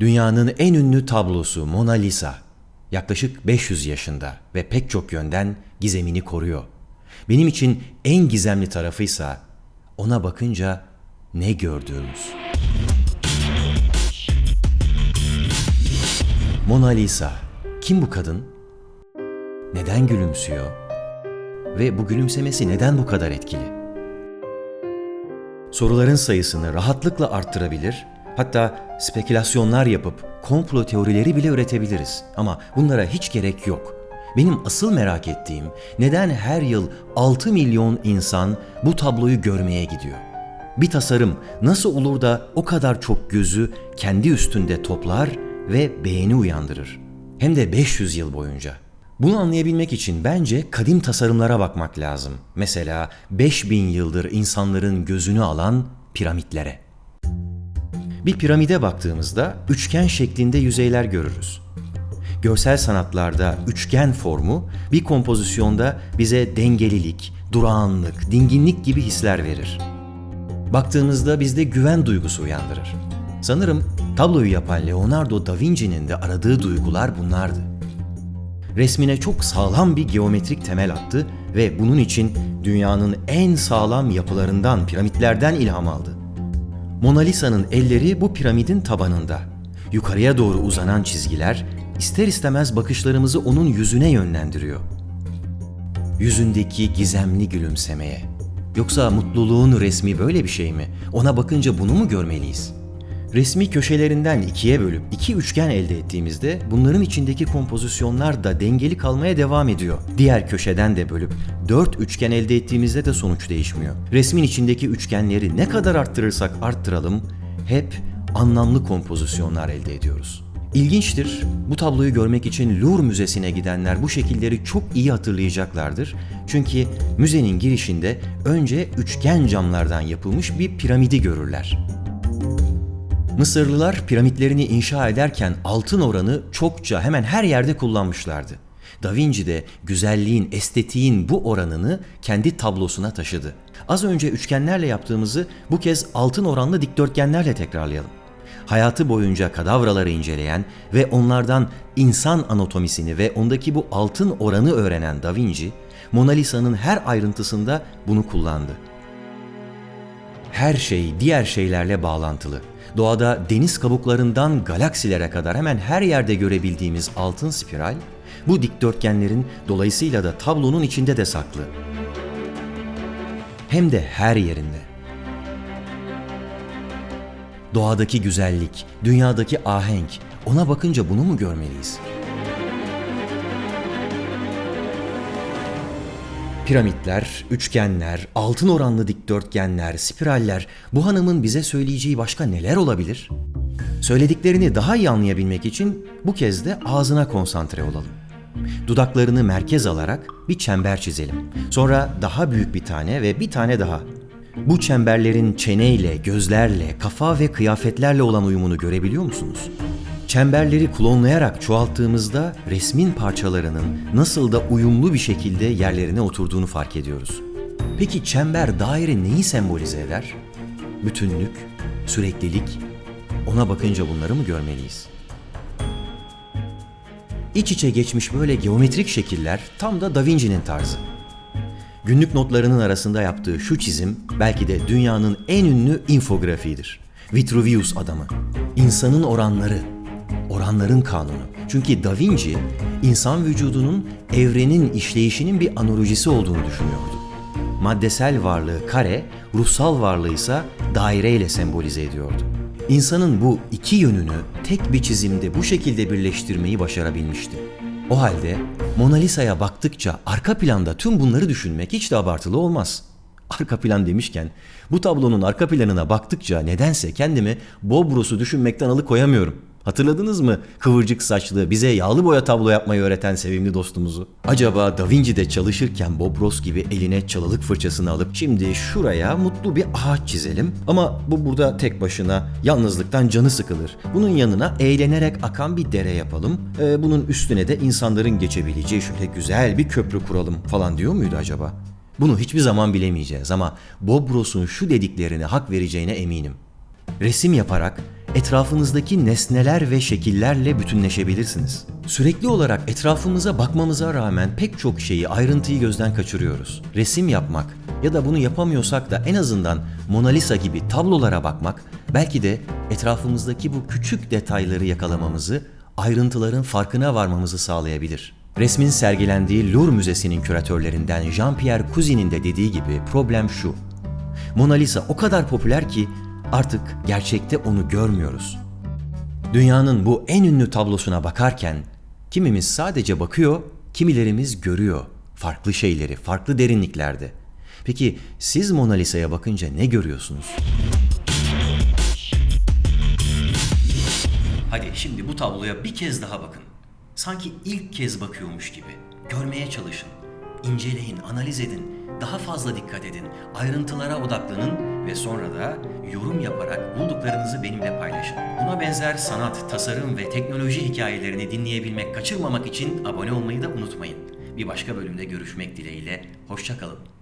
Dünyanın en ünlü tablosu Mona Lisa. Yaklaşık 500 yaşında ve pek çok yönden gizemini koruyor. Benim için en gizemli tarafıysa ona bakınca ne gördüğümüz. Mona Lisa. Kim bu kadın? Neden gülümsüyor? Ve bu gülümsemesi neden bu kadar etkili? Soruların sayısını rahatlıkla arttırabilir, hatta spekülasyonlar yapıp komplo teorileri bile üretebiliriz. Ama bunlara hiç gerek yok. Benim asıl merak ettiğim neden her yıl 6 milyon insan bu tabloyu görmeye gidiyor? Bir tasarım nasıl olur da o kadar çok gözü kendi üstünde toplar ve beğeni uyandırır? Hem de 500 yıl boyunca. Bunu anlayabilmek için bence kadim tasarımlara bakmak lazım. Mesela 5000 yıldır insanların gözünü alan piramitlere. Bir piramide baktığımızda üçgen şeklinde yüzeyler görürüz. Görsel sanatlarda üçgen formu bir kompozisyonda bize dengelilik, durağanlık, dinginlik gibi hisler verir. Baktığımızda bizde güven duygusu uyandırır. Sanırım tabloyu yapan Leonardo da Vinci'nin de aradığı duygular bunlardı. Resmine çok sağlam bir geometrik temel attı ve bunun için dünyanın en sağlam yapılarından, piramitlerden ilham aldı. Mona Lisa'nın elleri bu piramidin tabanında. Yukarıya doğru uzanan çizgiler ister istemez bakışlarımızı onun yüzüne yönlendiriyor. Yüzündeki gizemli gülümsemeye. Yoksa mutluluğun resmi böyle bir şey mi? Ona bakınca bunu mu görmeliyiz? Resmi köşelerinden ikiye bölüp iki üçgen elde ettiğimizde bunların içindeki kompozisyonlar da dengeli kalmaya devam ediyor. Diğer köşeden de bölüp dört üçgen elde ettiğimizde de sonuç değişmiyor. Resmin içindeki üçgenleri ne kadar arttırırsak arttıralım hep anlamlı kompozisyonlar elde ediyoruz. İlginçtir, bu tabloyu görmek için Louvre Müzesi'ne gidenler bu şekilleri çok iyi hatırlayacaklardır. Çünkü müzenin girişinde önce üçgen camlardan yapılmış bir piramidi görürler. Mısırlılar piramitlerini inşa ederken altın oranı çokça hemen her yerde kullanmışlardı. Da Vinci de güzelliğin, estetiğin bu oranını kendi tablosuna taşıdı. Az önce üçgenlerle yaptığımızı bu kez altın oranlı dikdörtgenlerle tekrarlayalım. Hayatı boyunca kadavraları inceleyen ve onlardan insan anatomisini ve ondaki bu altın oranı öğrenen Da Vinci, Mona Lisa'nın her ayrıntısında bunu kullandı. Her şey diğer şeylerle bağlantılı. Doğada deniz kabuklarından galaksilere kadar hemen her yerde görebildiğimiz altın spiral, bu dikdörtgenlerin dolayısıyla da tablonun içinde de saklı. Hem de her yerinde. Doğadaki güzellik, dünyadaki ahenk, ona bakınca bunu mu görmeliyiz? Piramitler, üçgenler, altın oranlı dikdörtgenler, spiraller bu hanımın bize söyleyeceği başka neler olabilir? Söylediklerini daha iyi anlayabilmek için bu kez de ağzına konsantre olalım. Dudaklarını merkez alarak bir çember çizelim. Sonra daha büyük bir tane ve bir tane daha. Bu çemberlerin çeneyle, gözlerle, kafa ve kıyafetlerle olan uyumunu görebiliyor musunuz? Çemberleri klonlayarak çoğalttığımızda resmin parçalarının nasıl da uyumlu bir şekilde yerlerine oturduğunu fark ediyoruz. Peki çember daire neyi sembolize eder? Bütünlük, süreklilik. Ona bakınca bunları mı görmeliyiz? İç içe geçmiş böyle geometrik şekiller tam da Da Vinci'nin tarzı. Günlük notlarının arasında yaptığı şu çizim belki de dünyanın en ünlü infografiğidir. Vitruvius adamı. İnsanın oranları, oranların kanunu. Çünkü Da Vinci insan vücudunun evrenin işleyişinin bir analojisi olduğunu düşünüyordu. Maddesel varlığı kare, ruhsal varlığı ise daireyle sembolize ediyordu. İnsanın bu iki yönünü tek bir çizimde bu şekilde birleştirmeyi başarabilmişti. O halde Mona Lisa'ya baktıkça arka planda tüm bunları düşünmek hiç de abartılı olmaz. Arka plan demişken bu tablonun arka planına baktıkça nedense kendimi Bob Ross'u düşünmekten alıkoyamıyorum. Hatırladınız mı kıvırcık saçlı bize yağlı boya tablo yapmayı öğreten sevimli dostumuzu? Acaba Da Vinci'de çalışırken Bob Ross gibi eline çalılık fırçasını alıp şimdi şuraya mutlu bir ağaç çizelim ama bu burada tek başına yalnızlıktan canı sıkılır. Bunun yanına eğlenerek akan bir dere yapalım. Ee, bunun üstüne de insanların geçebileceği şöyle güzel bir köprü kuralım falan diyor muydu acaba? Bunu hiçbir zaman bilemeyeceğiz ama Bob Ross'un şu dediklerine hak vereceğine eminim. Resim yaparak etrafınızdaki nesneler ve şekillerle bütünleşebilirsiniz. Sürekli olarak etrafımıza bakmamıza rağmen pek çok şeyi, ayrıntıyı gözden kaçırıyoruz. Resim yapmak ya da bunu yapamıyorsak da en azından Mona Lisa gibi tablolara bakmak belki de etrafımızdaki bu küçük detayları yakalamamızı, ayrıntıların farkına varmamızı sağlayabilir. Resmin sergilendiği Louvre Müzesi'nin küratörlerinden Jean-Pierre Cousin'in de dediği gibi problem şu. Mona Lisa o kadar popüler ki artık gerçekte onu görmüyoruz. Dünyanın bu en ünlü tablosuna bakarken kimimiz sadece bakıyor, kimilerimiz görüyor. Farklı şeyleri, farklı derinliklerde. Peki siz Mona Lisa'ya bakınca ne görüyorsunuz? Hadi şimdi bu tabloya bir kez daha bakın. Sanki ilk kez bakıyormuş gibi. Görmeye çalışın. İnceleyin, analiz edin. Daha fazla dikkat edin. Ayrıntılara odaklanın ve sonra da yorum yaparak bulduklarınızı benimle paylaşın. Buna benzer sanat, tasarım ve teknoloji hikayelerini dinleyebilmek, kaçırmamak için abone olmayı da unutmayın. Bir başka bölümde görüşmek dileğiyle. Hoşçakalın.